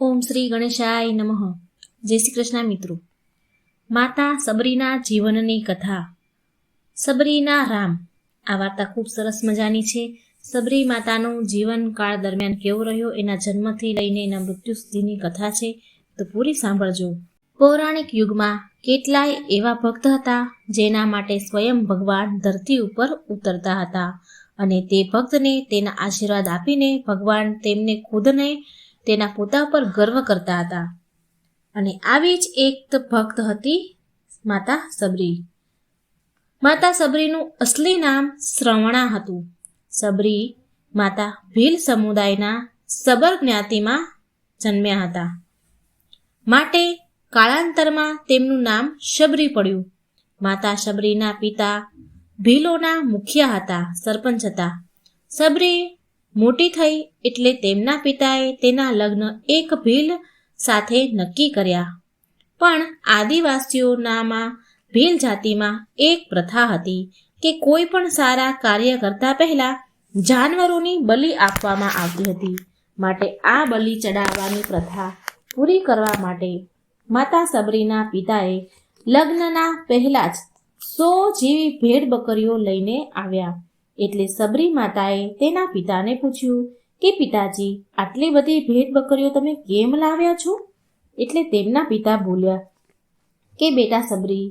ઓમ શ્રી ગણેશાય નમઃ. જય શ્રી કૃષ્ણ મિત્રો. માતા સબરીના જીવનની કથા. સબરીના રામ. આ વાર્તા ખૂબ સરસ મજાની છે. સબરી માતાનું જીવનકાળ દરમિયાન કેવો રહ્યો એના જન્મથી લઈને એના મૃત્યુ સુધીની કથા છે, તો પૂરી સાંભળજો. પૌરાણિક યુગમાં કેટલાય એવા ભક્ત હતા, જેના માટે સ્વયં ભગવાન ધરતી ઉપર ઉતરતા હતા. અને તે ભક્તને તેના આશીર્વાદ આપીને ભગવાન તેમને ખુદને તેના પોતા પર ગર્વ કરતા હતા. અને આવી જ એક ભક્ત હતી માતા સબરી. માતા સબરીનું અસલી નામ શ્રવણા હતું. સબરી માતા ભીલ સમુદાયના સબર જ્ઞાતિમાં જન્મ્યા હતા. માટે કાળાંતરમાં તેમનું નામ શબરી પડ્યું. માતા શબરીના પિતા ભીલોના મુખિયા હતા, સરપંચ હતા. સબરી મોટી થઈ એટલે તેમના પિતાએ તેના લગ્ન એક ભીલ સાથે નક્કી કર્યા. પણ આદિવાસીઓનામાં ભીલ જાતિમાં એક પ્રથા હતી કે કોઈ પણ સારા કાર્ય કરતા પહેલા જાનવરોની બલિ આપવામાં આવતી હતી. માટે આ બલિ ચડાવવાની પ્રથા પૂરી કરવા માટે માતા સબરીના પિતાએ લગ્નના પહેલા જ સો જેવી ભેડ બકરીઓ લઈને આવ્યા. એટલે સબરી માતાએ તેના પિતાને પૂછ્યું કે પિતાજી, આટલી બધી ભેટ બકરીઓ તમે કેમ લાવ્યા છો? એટલે તેમના પિતા બોલ્યા, કે બેટા સબરી,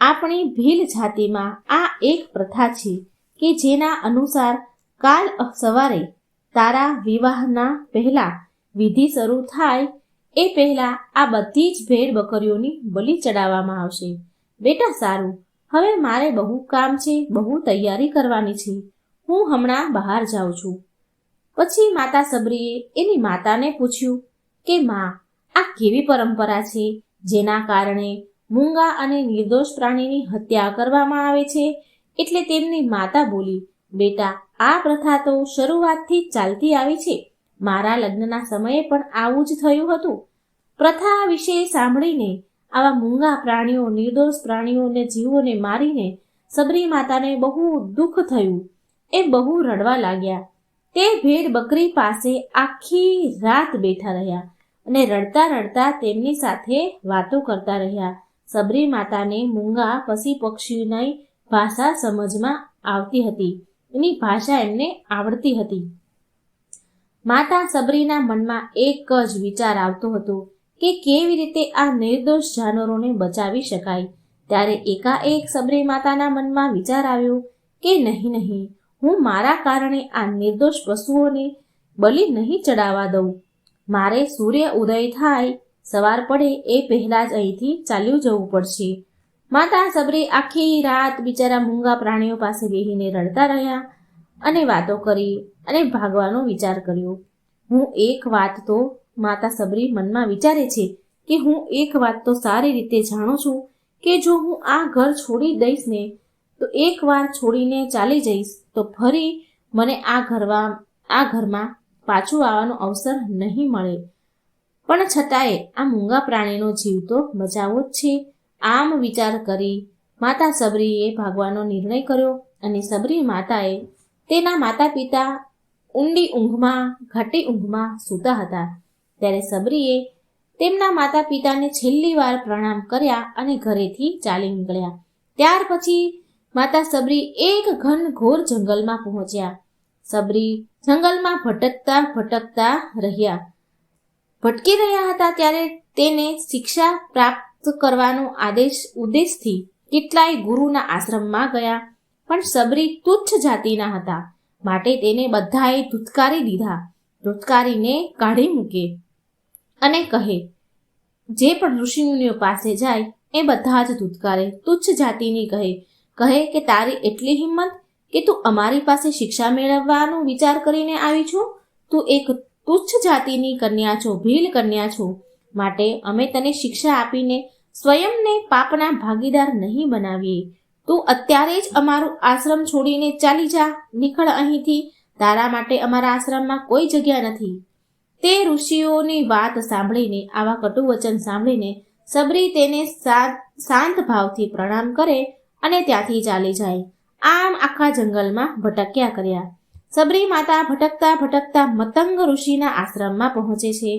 આપણી ભીલ જાતિમાં આ એક પ્રથા છે કે જેના અનુસાર કાલ સવારે તારા વિવાહના પહેલા વિધિ શરૂ થાય એ પહેલા આ બધી જ ભેડ બકરીઓની બલિ ચડાવવામાં આવશે. બેટા સારું હવે મારે બહુ કામ છે, બહુ તૈયારી કરવાની છે. હું હમણાં બહાર જાઉં છું. પછી માતા સબરીએ એની માતાને પૂછ્યું કે, માં, આ કેવી પરંપરા છે? જેના કારણે મૂંગા અને નિર્દોષ પ્રાણીની હત્યા કરવામાં આવે છે? એટલે તેમની માતા બોલી, બેટા, આ પ્રથા તો શરૂઆતથી ચાલતી આવી છે. મારા લગ્નના સમયે પણ આવું જ થયું હતું. પ્રથા વિશે સાંભળીને આવા મૂંગા પ્રાણીઓ, નિર્દોષ પ્રાણીઓને, જીવોને મારીને સબરી માતાને બહુ દુઃખ થયું. એ બહુ રડવા લાગ્યા. તે ભેડ બકરી પાસે આખી રાત બેઠા રહ્યા અને રડતા રડતા તેમની સાથે વાતો કરતા રહ્યા. સબરી માતાને મૂંગા પશી પક્ષીની ભાષા સમજમાં આવતી હતી. એની ભાષા એમને આવડતી હતી. માતા સબરીના મનમાં એક જ વિચાર આવતો હતો. કે કેવી રીતે આ નિર્દોષ જાનવરોને બચાવી શકાય? ત્યારે એકાએક સબરી માતાના મનમાં વિચાર આવ્યો કે નહીં નહીં, હું મારા કારણે આ નિર્દોષ પશુઓને બલિ નહીં ચડાવવા દઉં. મારે સૂર્ય ઉદય થાય, સવાર પડે એ પહેલાં જ અહીંથી ચાલ્યું જવું પડશે. માતા સબરે આખી રાત બિચારા મૂંગા પ્રાણીઓ પાસે બેહીને રડતા રહ્યા અને વાતો કરી અને ભાગવાનો વિચાર કર્યો. હું એક વાત તો માતા સબરી મનમાં વિચારે છે કે હું એક વાત તો સારી રીતે જાણું છું કે જો હું આ ઘર છોડી દઈશ ને, તો એક વાર છોડીને ચાલી જઈશ, તો ફરી મને આ ઘરમાં આ ઘરમાં પાછું આવવાનો અવસર નહીં મળે. પણ છતાંય આ મૂંગા પ્રાણીનો જીવ તો બચાવવો જ છે. આમ વિચાર કરી માતા સબરીએ ભાગવાનો નિર્ણય કર્યો અને સબરી માતાએ તેના માતા પિતા ઊંડી ઊંઘમાં, ઘાટી ઊંઘમાં સૂતા હતા. ત્યારે સબરીએ તેમના માતા પિતાને છેલ્લી વાર પ્રણામ કર્યા અને ઘરેથી ચાલી નીકળ્યા. ત્યાર પછી માતા સબરી એક ઘન ઘોર જંગલમાં પહોંચ્યા. સબરી જંગલમાં ભટકતા ભટકતા રહ્યા. ભટકી રહ્યા હતા ત્યારે તેને શિક્ષા પ્રાપ્ત કરવાનો આદેશ ઉદ્દેશથી કેટલાય ગુરુના આશ્રમમાં ગયા, પણ સબરી તુચ્છ જાતિના હતા. માટે તેને બધાએ ધુતકારી દીધા. ધુતકારીને કાઢી મૂકે. અને કહે, જે પણ ઋષિમુનિઓ પાસે જાય, એ બધા જ ધૂતકારે, તુચ્છ જાતિની કહે. કહે કે, તારી એટલી હિંમત કે તું અમારી પાસે શિક્ષા મેળવવાનો વિચાર કરીને આવી છું? તું એક તુચ્છ જાતિની કન્યા છો, ભીલ કન્યા છો. માટે અમે તને શિક્ષા આપીને સ્વયંને પાપના ભાગીદાર નહીં બનાવીએ. તું અત્યારે જ અમારું આશ્રમ છોડીને ચાલી જા. નીકળ અહીંથી. તારા માટે અમારા આશ્રમમાં કોઈ જગ્યા નથી. તે ઋષિઓની વાત સાંભળીને, આવા કટુ વચન સાંભળીને સબરી તેને શાંત ભાવથી પ્રણામ કરે અને ત્યાંથી ચાલી જાય. આમ આખા જંગલમાં ભટક્યા કર્યા. સબરી માતા ભટકતા ભટકતા મતંગ ઋષિના આશ્રમમાં પહોંચે છે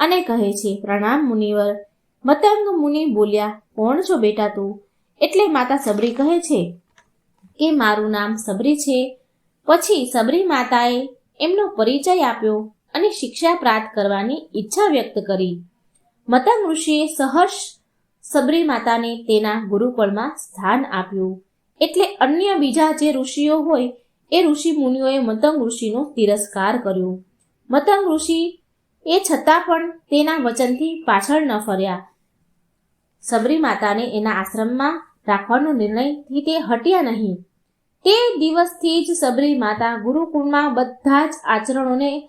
અને કહે છે, પ્રણામ મુનિવર. મતંગ મુનિ બોલ્યા, કોણ છો બેટા તું? એટલે માતા સબરી કહે છે કે મારું નામ સબરી છે. પછી સબરી માતાએ એમનો પરિચય આપ્યો. અને શિક્ષા પ્રાપ્ત કરવાની ઈચ્છા વ્યક્ત કરી. મતંગ ઋષિએ સહર્ષ સબરી માતાને તેના ગુરુકુળમાં સ્થાન આપ્યું. એટલે અન્ય બીજા જે ઋષિઓ હોય, એ ઋષિ મુનિઓએ મતંગ ઋષિનો તિરસ્કાર કર્યો. મતંગ ઋષિ એ છતાં પણ તેના વચનથી પાછળ ન ફર્યા. સબરી માતાને એના આશ્રમમાં રાખવાનો નિર્ણયથી તે હટ્યા નહીં. તે દિવસથી જ સબરી માતા ગુરુકુળમાં બધા જ આચરણોને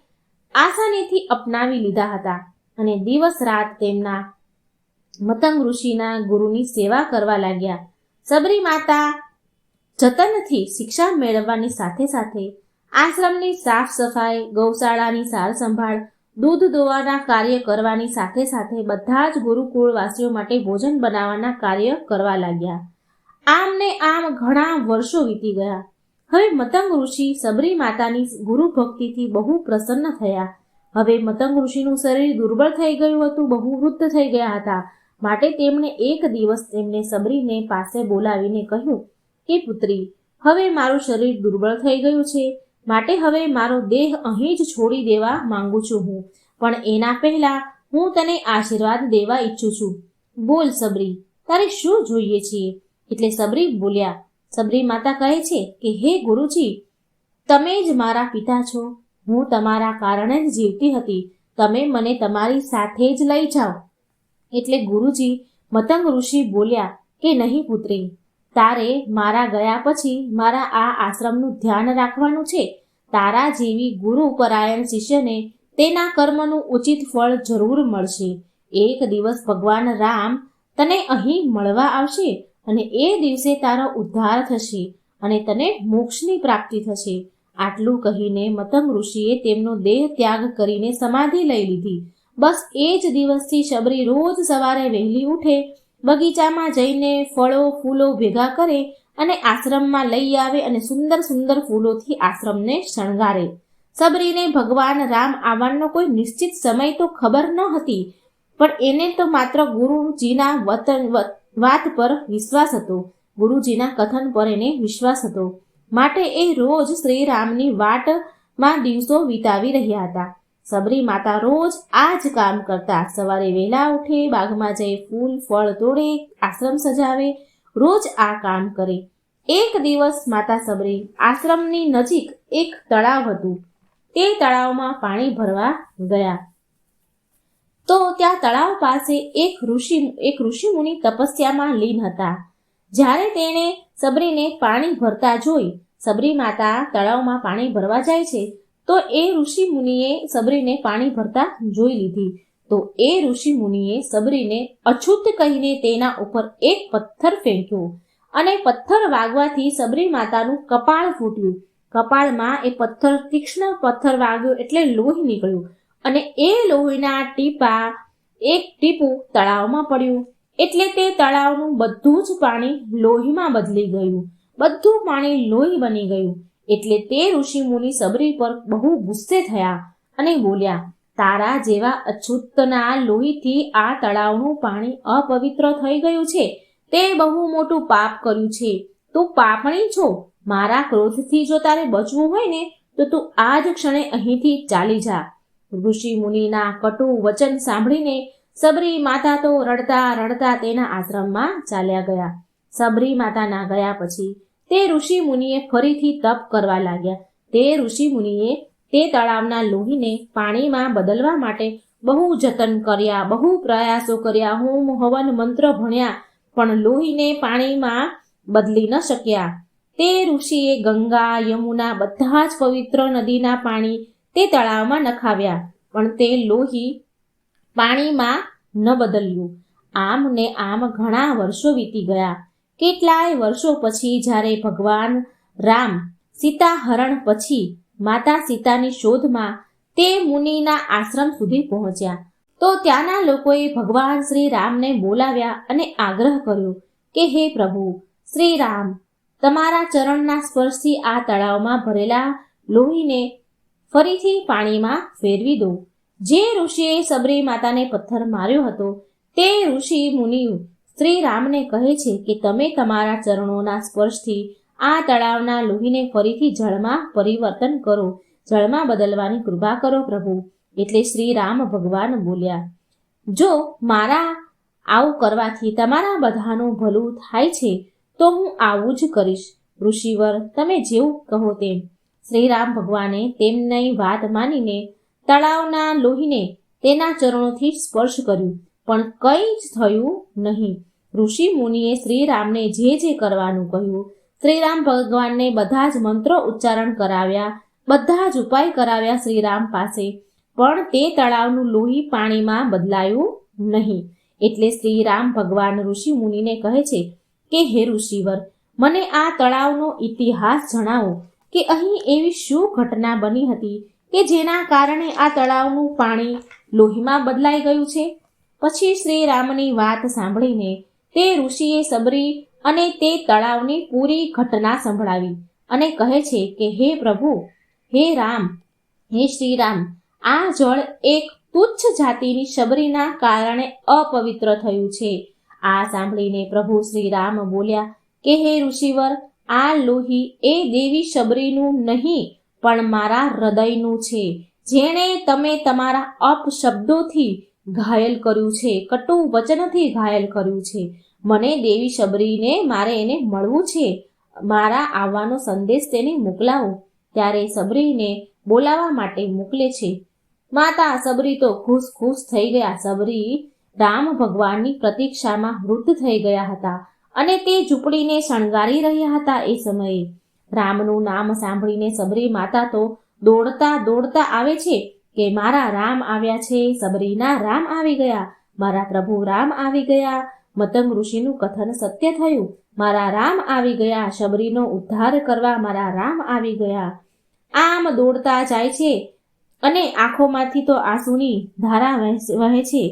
આસાનીથી અપનાવી લીધા હતા અને દિવસ રાત તેમના મતંગ ઋષિના ગુરુની સેવા કરવા લાગ્યા. સબરી માતા જતનથી શિક્ષા મેળવવાની સાથે સાથે આશ્રમની સાફ સફાઈ, ગૌશાળાની સાર સંભાળ, દૂધ દોવાના કાર્ય કરવાની સાથે સાથે બધા જ ગુરુકુળવાસીઓ માટે ભોજન બનાવવાના કાર્ય કરવા લાગ્યા. આમ ને આમ ઘણા વર્ષો વીતી ગયા. હવે મતંગ ઋષિ સબરી માતાની ગુરુ ભક્તિથી બહુ પ્રસન્ન થયા. હવે મતંગ ઋષિનું શરીર દુર્બળ થઈ ગયું હતું, બહુ વૃદ્ધ થઈ ગયા હતા. માટે તેમણે એક દિવસ તેમને સબરીને પાસે બોલાવીને કહ્યું કે પુત્રી, હવે મારું શરીર દુર્બળ થઈ ગયું છે. માટે હવે મારો દેહ અહીં જ છોડી દેવા માંગુ છું હું. પણ એના પહેલા હું તને આશીર્વાદ દેવા ઈચ્છું છું. બોલ સબરી, તારે શું જોઈએ છીએ? એટલે સબરી બોલ્યા સબરી માતા કહે છે કે, હે ગુરુજી, તમે જ મારા પિતા છો. હું તમારા કારણે જ જીવતી હતી. તમે મને તમારી સાથે જ લઈ જાઓ. એટલે ગુરુજી મતંગ ઋષિ બોલ્યા, કે નહીં પુત્રી, તારે મારા ગયા પછી મારા આ આશ્રમનું ધ્યાન રાખવાનું છે. તારા જેવી ગુરુ પરાયણ શિષ્યને તેના કર્મનું ઉચિત ફળ જરૂર મળશે. એક દિવસ ભગવાન રામ તને અહીં મળવા આવશે. અને એ દિવસે તારો ઉદ્ધાર થશે અને તને મોક્ષની પ્રાપ્તિ થશે. આટલું કહીને મતંગ ઋષિએ તેમનો દેહ ત્યાગ કરીને સમાધિ લઈ લીધી. બસ એ જ દિવસથી શબરી રોજ સવારે વહેલી ઉઠે, બગીચામાં જઈને ફળો, ફૂલો ભેગા કરે અને આશ્રમમાં લઈ આવે અને સુંદર સુંદર ફૂલોથી આશ્રમને શણગારે. સબરીને ભગવાન રામ આવવાનો કોઈ નિશ્ચિત સમય તો ખબર ન હતી, પણ એને તો માત્ર ગુરુજીના વતન વાત પર વિશ્વાસ હતો. ગુરુજીના કથન પર એને વિશ્વાસ હતો. માટે એ રોજ શ્રીરામની વાટમાં દિવસો વિતાવી રહ્યા હતા. સબરી માતા રોજ આ જ કામ કરતા. સવારે વહેલા ઉઠે, બાગમાં જઈ ફૂલ, ફળ તોડે, આશ્રમ સજાવે, રોજ આ કામ કરે. એક દિવસ માતા સબરી આશ્રમની નજીક એક તળાવ હતું. તે તળાવમાં પાણી ભરવા ગયા. તો ત્યાં તળાવ પાસે એક ઋષિ એક ઋષિ મુનિ તપસ્યામાં લીન હતા. જ્યારે તેણે સબરીને પાણી ભરતા જોઈ, સબરી માતા તળાવમાં પાણી ભરવા જાય છે, તો એ ઋષિ મુનિએ સબરીને પાણી ભરતા જોઈ લીધી. તો એ ઋષિ મુનિએ સબરીને અછૂત કહીને તેના ઉપર એક પથ્થર ફેંક્યો અને પથ્થર વાગવાથી સબરી માતાનું કપાળ ફૂટ્યું. કપાળમાં એ પથ્થર, તીક્ષ્ણ પથ્થર વાગ્યો એટલે લોહી નીકળ્યું. અને એ લોહીના ટીપા એક ટીપું તળાવમાં પડ્યું. એટલે તે તળાવનું બધું જ પાણી લોહીમાં બદલી ગયું. બધું પાણી લોહી બની ગયું. એટલે તે ઋષિ મુનિ સબરી પર બહુ ગુસ્સે થયા અને બોલ્યા, તારા જેવા અછૂતના લોહીથી આ તળાવનું પાણી અપવિત્ર થઈ ગયું છે. તે બહુ મોટું પાપ કર્યું છે. તું પાપણી છો. મારા ક્રોધથી જો તારે બચવું હોય ને, તો તું આ જ ક્ષણે અહીંથી ચાલી જા. ઋષિ મુનિના કટુ વચન સાંભળીને સબરી માતા તો રડતા રડતા તેના આશ્રમમાં ચાલ્યા ગયા. સબરી માતાના ગયા પછી તે ઋષિ મુનિએ ફરીથી તપ કરવા લાગ્યા. તે ઋષિ મુનિએ તે તળાવના લોહીને પાણીમાં બદલવા માટે બહુ જતન કર્યા, બહુ પ્રયાસો કર્યા. હોમ હવન મંત્ર ભણ્યા, પણ લોહીને પાણીમાં બદલી ન શક્યા. તે ઋષિએ ગંગા, યમુના, બધા જ પવિત્ર નદીના પાણી તે તળાવમાં નખાવ્યા, પણ તે લોહી પાણીમાં ન બદલ્યું. આમ ને આમ ઘણા વર્ષો વીતી ગયા. કેટલાય વર્ષો પછી જ્યારે ભગવાન રામ સીતા હરણ પછી માતા સીતાની શોધમાં તે મુનિના આશ્રમ સુધી પહોંચ્યા, તો ત્યાંના લોકોએ ભગવાન શ્રી રામને બોલાવ્યા અને આગ્રહ કર્યો કે, હે પ્રભુ, શ્રી રામ, તમારા ચરણના સ્પર્શથી આ તળાવમાં ભરેલા લોહીને ફરીથી પાણીમાં ફેરવી દો. જે ઋષિએ સબરી માતાને પથ્થર માર્યો હતો, તે ઋષિ મુનિ શ્રી રામને કહે છે કે તમે તમારા ચરણોના સ્પર્શથી આ તળાવના લોહીને ફરીથી જળમાં પરિવર્તન કરો. જળમાં બદલવાની કૃપા કરો પ્રભુ. એટલે શ્રી રામ ભગવાન બોલ્યા, જો મારા આવું કરવાથી તમારા બધાનું ભલું થાય છે, તો હું આવું જ કરીશ. ઋષિવર, તમે જેવું કહો તેમ. શ્રીરામ ભગવાને તેમની વાત માનીને તળાવના લોહીને તેના ચરણોથી સ્પર્શ કર્યું, પણ કંઈ જ થયું નહીં. ઋષિ મુનિએ શ્રીરામને જે જે કરવાનું કહ્યું, શ્રીરામ ભગવાનને બધા જ મંત્રો ઉચ્ચારણ કરાવ્યા, બધા જ ઉપાય કરાવ્યા શ્રીરામ પાસે, પણ તે તળાવનું લોહી પાણીમાં બદલાયું નહીં. એટલે શ્રીરામ ભગવાન ઋષિ મુનિને કહે છે કે, હે ઋષિવર, મને આ તળાવનો ઇતિહાસ જણાવો કે અહીં એવી શું ઘટના બની હતી કે જેના કારણે આ તળાવનું પાણી લોહીમાં બદલાઈ ગયું છે? પછી શ્રી રામની વાત સાંભળીને તે ઋષિએ સબરી અને તે તળાવની પૂરી ઘટના સંભળાવી અને કહે છે કે, હે પ્રભુ, હે રામ, હે શ્રી રામ આ જળ એક તુચ્છ જાતિની શબરીના કારણે અપવિત્ર થયું છે. આ સાંભળીને પ્રભુ શ્રી રામ બોલ્યા કે, હે ઋષિવર આ લોહી એ દેવી શબરીનું નહીં, પણ મારા હૃદયનું છે. જેણે તમે તમારા અપશબ્દોથી ઘાયલ કર્યું છે, કટુ વચનથી ઘાયલ કર્યું છે. મને દેવી શબરીને મારે એને મળવું છે. મારા આવવાનો સંદેશ તેને મોકલાવો. ત્યારે સબરીને બોલાવવા માટે મોકલે છે. માતા સબરી તો ખુશ ખુશ થઈ ગયા. સબરી રામ ભગવાનની પ્રતીક્ષામાં વૃદ્ધ થઈ ગયા હતા. અને તે ઝૂંપડીને શણગારી રહ્યા હતા એ સમયે. રામનું નામ સાંભળીને સબરી માતા તો દોડતા દોડતા આવે છે કે મારા રામ આવ્યા છે, સબરીના રામ આવી ગયા, મારા પ્રભુ રામ આવી ગયા. મતંગ ઋષિનું કથન સત્ય થયું. મારા રામ આવી ગયા શબરીનો ઉદ્ધાર કરવા મારા રામ આવી ગયા. આમ દોડતા જાય છે અને આંખોમાંથી તો આંસુની ધારા વહે છે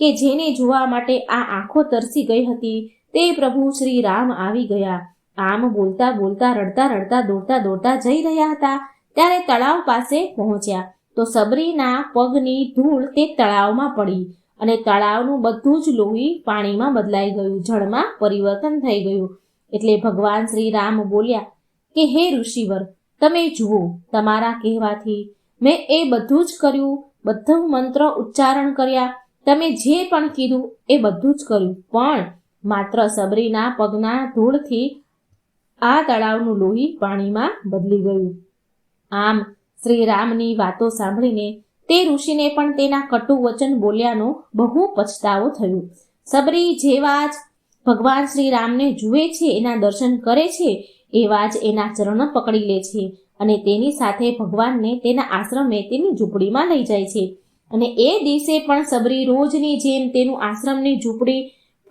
કે જેને જોવા માટે આ આંખો તરસી ગઈ હતી તે પ્રભુ શ્રી રામ આવી ગયા. આમ બોલતા બોલતા, રડતા રડતા, દોડતા દોડતા જઈ રહ્યા હતા. ત્યારે તળાવ પાસે પહોંચ્યા. તો સબરીના પગની ધૂળ તે તળાવમાં પડી અને તળાવનું બધું જ લોહી પાણીમાં બદલાઈ ગયું. જળમાં પરિવર્તન થઈ ગયું. એટલે ભગવાન શ્રી રામ બોલ્યા, કે હે ઋષિવર, તમે જુઓ, તમારા કહેવાથી મેં એ બધું જ કર્યું. બધું મંત્ર ઉચ્ચારણ કર્યા. તમે જે પણ કીધું એ બધું જ કર્યું. પણ માત્ર સબરીના પગના ધૂળથી આ તળાવનું લોહી પાણીમાં બદલી ગયું. આમ શ્રી રામની વાતો સાંભળીને તે ઋષિને પણ તેના કટુ વચન બોલ્યાનો બહુ પછતાવો થયો. સબરી જેવા જ ભગવાન શ્રી રામને જુએ છે, એના દર્શન કરે છે, એવા જ એના ચરણ પકડી લે છે અને તેની સાથે ભગવાનને તેના આશ્રમે તેની ઝૂંપડીમાં લઈ જાય છે. અને એ દિવસે પણ સબરી રોજની જેમ તેનું આશ્રમની ઝૂંપડી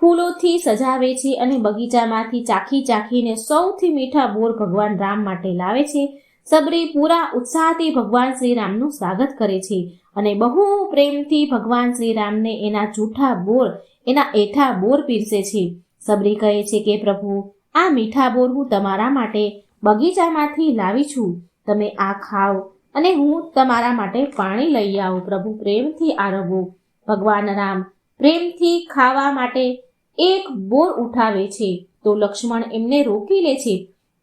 ફૂલોથી સજાવે છે અને બગીચામાંથી ચાખી ચાખીને સૌથી મીઠા બોર ભગવાન રામ માટે લાવે છે. સબરી પૂરા ઉત્સાહથી ભગવાન શ્રી રામનું સ્વાગત કરે છે અને બહુ પ્રેમથી ભગવાન શ્રી રામને એના જૂઠા બોર, એના એઠા બોર પીરસે છે. સબરી કહે છે કે, પ્રભુ, આ મીઠા બોર હું તમારા માટે બગીચામાંથી લાવી છું. તમે આ ખાઓ અને હું તમારા માટે પાણી લઈ આવું. પ્રભુ, પ્રેમથી આરવો. ભગવાન રામ પ્રેમથી ખાવા માટે એક બોર ઉઠાવે છે. તો લક્ષ્મણ એમને રોકી લે છે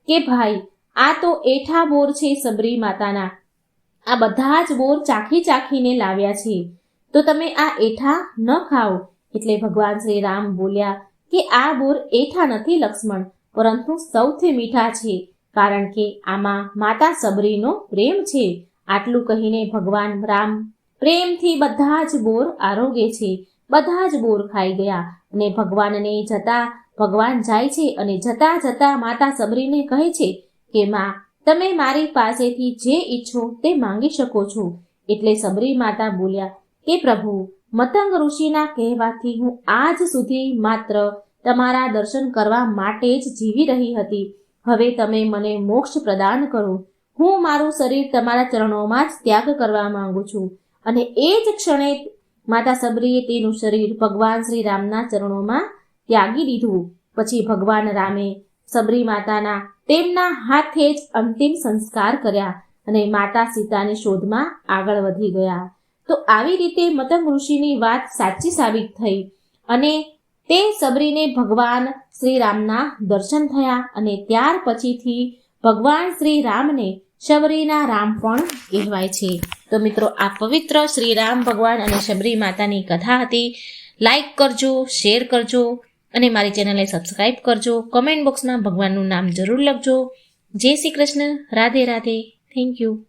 કે ભાઈ, આ તો એઠા બોર છે સબરી માતાના. આ બધા જ બોર ચાખી ચાખીને લાવ્યા છે. તો તમે આ એઠા ન ખાઓ. એટલે ભગવાન શ્રી રામ બોલ્યા કે આ બોર એઠા નથી લક્ષ્મણ, પરંતુ સૌથી મીઠા છે, કારણ કે આમાં માતા સબરીનો પ્રેમ છે. આટલું કહીને ભગવાન રામ પ્રેમથી બધા જ બોર આરોગે છે. બધા જ બોર ખાઈ ગયા અને ભગવાનને જતા ભગવાન જાય છે અને જતા જતા માતા સબરીને કહે છે કે, માં, તમે મારી પાસેથી જે ઈચ્છો તે માંગી શકો છો. એટલે સબરી માતા બોલ્યા કે પ્રભુ, મતંગ ઋષિના કહેવાથી હું આજ સુધી માત્ર તમારા દર્શન કરવા માટે જ જીવી રહી હતી. હવે તમે મને મોક્ષ પ્રદાન કરો. હું મારું શરીર તમારા ચરણોમાં જ ત્યાગ કરવા માંગુ છું અને એ જ ક્ષણે માતા સબરીએ તેનું શરીર ભગવાન શ્રી રામના ચરણોમાં ત્યાગી દીધું. પછી ભગવાન રામે સબરી માતાના તેમના હાથે જ અંતિમ સંસ્કાર કર્યા અને માતા સીતાની શોધમાં આગળ વધી ગયા. તો આવી રીતે મતંગ ઋષિની વાત સાચી સાબિત થઈ અને તે સબરીને ભગવાન શ્રી રામના દર્શન થયા અને ત્યાર પછીથી ભગવાન શ્રી રામને શબરીના રામ પણ કહેવાય છે. તો મિત્રો, આ પવિત્ર શ્રી રામ ભગવાન અને શબરી માતાની કથા હતી. લાઈક કરજો શેર કરજો અને મારી ચેનલને સબસ્ક્રાઈબ કરજો. કમેન્ટ બોક્સમાં ભગવાનનું નામ જરૂર લખજો. જય શ્રી કૃષ્ણ. રાધે રાધે. Thank you